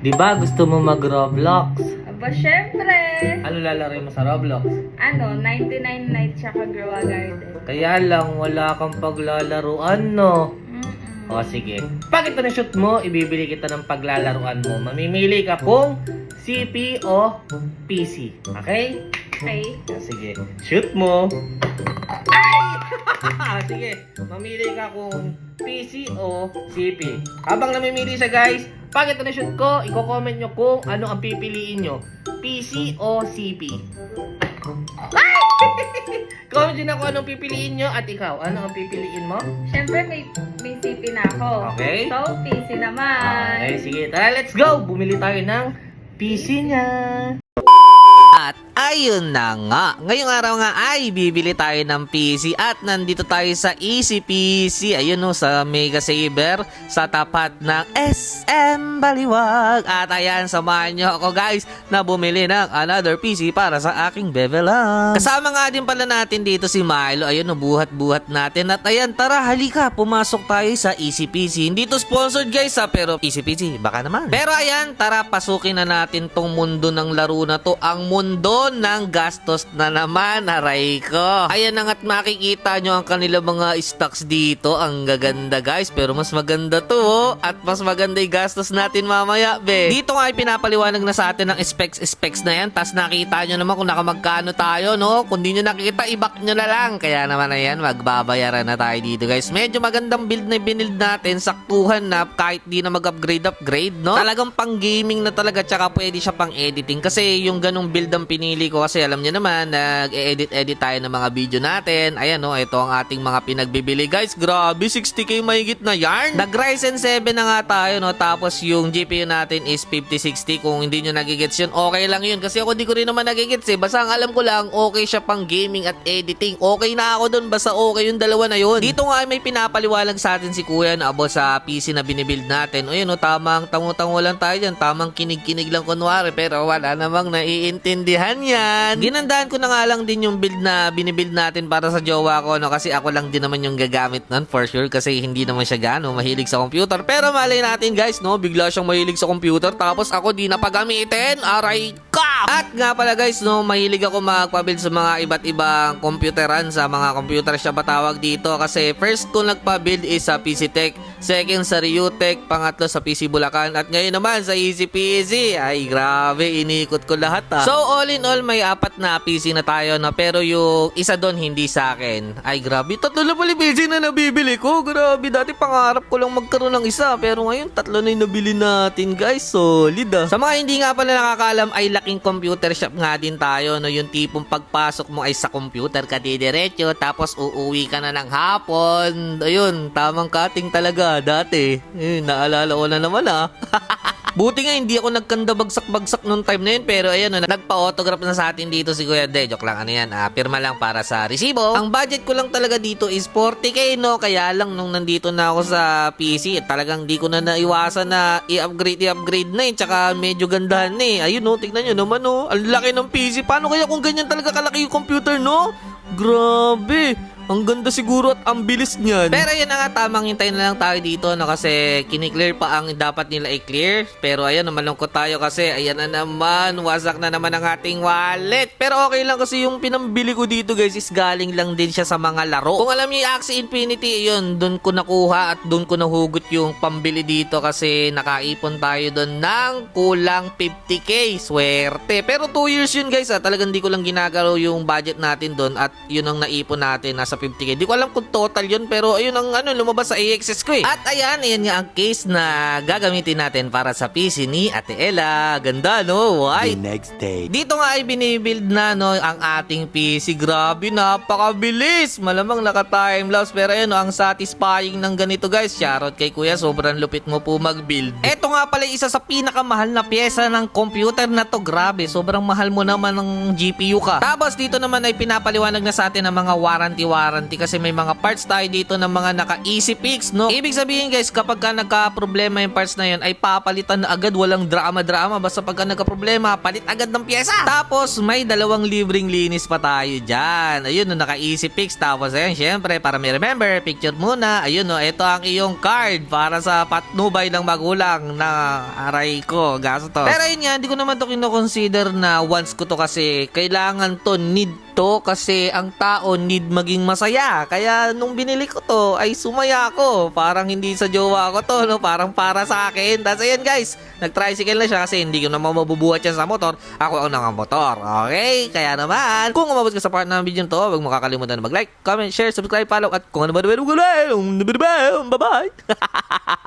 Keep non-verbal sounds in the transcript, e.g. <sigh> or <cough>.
Di ba gusto mo mag-Roblox? Aba, syempre. Ano lalaro mo sa Roblox? Ano, 99 Nights tsaka Grow a Garden. Kaya lang wala kang paglalaruan, no? Mm-mm. O sige. Pag ito na shoot mo, ibibili kita ng paglalaruan mo. Mamimili ka kung CP o PC. Okay? Okay. O, sige. Shoot mo. Ay! sige. Mamili ka kung PC o CP. Habang namimili siya guys, pag ito na shoot ko, i-comment nyo kung ano ang pipiliin nyo. PC o CP. <laughs> Comment na kung anong pipiliin nyo at ikaw, ano ang pipiliin mo? Syempre, may, may CP na ako. Okay. So, PC naman. Okay, sige. Tara, let's go! Bumili tayo ng PC niya. Ayun na nga, ngayong araw nga ay bibili tayo ng PC at nandito tayo sa Easy PC, ayun no, sa Mega Saver, sa tapat ng SM Baliwag. At ayan, samahan nyo ako guys na bumili ng another PC para sa aking bevel up. Kasama nga din pala natin dito si Milo, ayun no, buhat-buhat natin. At ayan, tara, halika, pumasok tayo sa Easy PC. Hindi to sponsored guys ha, pero Easy PC, baka naman. Pero ayan, tara, pasukin na natin tong mundo ng laro na to, ang mundo ng gastos na naman, aray ko. Ayan na nga't makikita nyo ang kanilang mga stocks dito. Ang gaganda guys, pero mas maganda to oh. At mas maganda yung gastos natin mamaya, be. Dito nga ay pinapaliwanag na sa atin ng specs specs na yan. Tapos nakita nyo naman kung nakamagkano tayo, no? Kung di nyo nakikita, ibak nyo na lang. Kaya naman ayan, magbabayaran na tayo dito guys. Medyo magandang build na binild natin. Saktuhan na kahit di na mag-upgrade upgrade, no? Talagang pang gaming na talaga tsaka pwede siya pang editing. Kasi yung ganong build ang pinili ko kasi alam niyo naman, nag-edit-edit tayo ng mga video natin. Ayan no, ito ang ating mga pinagbibili. Guys, grabe, 60k mahigit na yarn. Nag-Ryzen 7 na nga tayo, no? Tapos yung GPU natin is 5060. Kung hindi nyo nagigets yun, okay lang yun. Kasi ako di ko rin naman nagigets eh. Basta ang alam ko lang, okay siya pang gaming at editing. Okay na ako dun, basta okay yung dalawa na yun. Dito nga ay may pinapaliwalag sa atin si Kuya na about sa PC na binibuild natin. O yun, no, tamang tango-tango lang tayo dyan. Tamang kinig-kinig lang kunwari. Pero wala namang naiintindihan yan. Ginandaan ko na nga lang din yung build na binibuild natin para sa jowa ko. No? Kasi ako lang din naman yung gagamit nun for sure. Kasi hindi naman siya gano mahilig sa computer. Pero malay natin guys, no? Bigla siyang mahilig sa computer. Tapos ako di na pagamitin. Aray ka! At nga pala guys, no? Mahilig ako magpabuild sa mga iba't ibang computeran. Sa mga computer siya ba tawag dito. Kasi first ko nagpa-build is sa PC Tech. Second sa Ryutech. Pangatlo sa PC Bulacan. At ngayon naman sa Easy PC. Ay grabe, inikot ko lahat ah. So all in all, may apat na PC na tayo na pero yung isa doon hindi sa akin. Ay grabe, tatlo na pala PC na nabibili ko. Grabe, dati pangarap ko lang magkaroon ng isa pero ngayon tatlo na yung nabili natin guys. Solid ah. Sa mga hindi nga pala nakakaalam ay laking computer shop nga din tayo no yung tipong pagpasok mo ay sa computer ka didiretso tapos uuwi ka na ng hapon. Ayun, tamang cutting talaga dati. Eh, naalala ko na naman ah. <laughs> Buti nga hindi ako nagkanda bagsak-bagsak nung time na yun pero ayan no, nagpa-autograph na sa atin dito si Kuya De. Joke lang ano yan, ah, pirma lang para sa resibo. Ang budget ko lang talaga dito is 40k no, kaya lang nung nandito na ako sa PC, talagang di ko na naiwasan na i-upgrade i-upgrade na eh. Tsaka medyo gandahan na eh. Ayun no, tignan nyo naman no, ang laki ng PC. Paano kaya kung ganyan talaga kalaki yung computer no? Grabe! Ang ganda siguro at ang bilis niyan. Pero yun na nga, tamang hintayin na lang tayo dito no, kasi kiniklear pa ang dapat nila i-clear. Pero ayan, malungkot tayo kasi ayan na naman, wasak na naman ang ating wallet. Pero okay lang kasi yung pinambili ko dito guys is galing lang din siya sa mga laro. Kung alam niyo yung Axie Infinity, yun, dun ko nakuha at dun ko nahugot yung pambili dito kasi nakaipon tayo dun ng kulang 50k. Swerte. Pero 2 years yun guys ah, talagang di ko lang ginagalaw yung budget natin dun at yun ang naipon natin nasa 50k. Di ko alam kung total yun pero ayun ang ano lumabas sa AXS ko eh. At ayan, ayan nga ang case na gagamitin natin para sa PC ni Ate Ella. Ganda no? Why? the next day. Dito nga ay binibuild na no ang ating PC. Grabe, napakabilis. Malamang naka-time lapse pero ayun no, ang satisfying ng ganito guys. Shoutout kay Kuya, sobrang lupit mo po mag-build. Ito nga pala isa sa pinakamahal na pyesa ng computer na to. Grabe, sobrang mahal mo naman ng GPU ka. Tapos dito naman ay pinapaliwanag na sa atin ang mga warranty warranty warranty kasi may mga parts tayo dito ng mga naka-easy fix, no? Ibig sabihin guys, kapag ka nagka-problema yung parts na yun, ay papalitan na agad, walang drama-drama. Basta pagka nagka-problema, palit agad ng pyesa. Tapos, may dalawang libreng linis pa tayo dyan. Ayun, no, naka-easy fix. Tapos, ayun, syempre, para may remember, picture muna. Ayun, no, ito ang iyong card para sa patnubay ng magulang na aray ko, gastos. Pero yun nga, hindi ko naman to kinoconsider na once ko to kasi kailangan to, need to kasi ang tao need maging masaya. Kaya nung binili ko to ay sumaya ako. Parang hindi sa jowa ko to, no? Parang para sa akin. Tapos ayan guys, nag-tricycle na siya kasi hindi ko naman mabubuhat yan sa motor. Ako ang nangamotor. Okay? Kaya naman, kung umabot ka sa part ng video to, huwag mo kakalimutan na mag-like, comment, share, subscribe, follow, at kung ano ba naman, bye-bye! <laughs>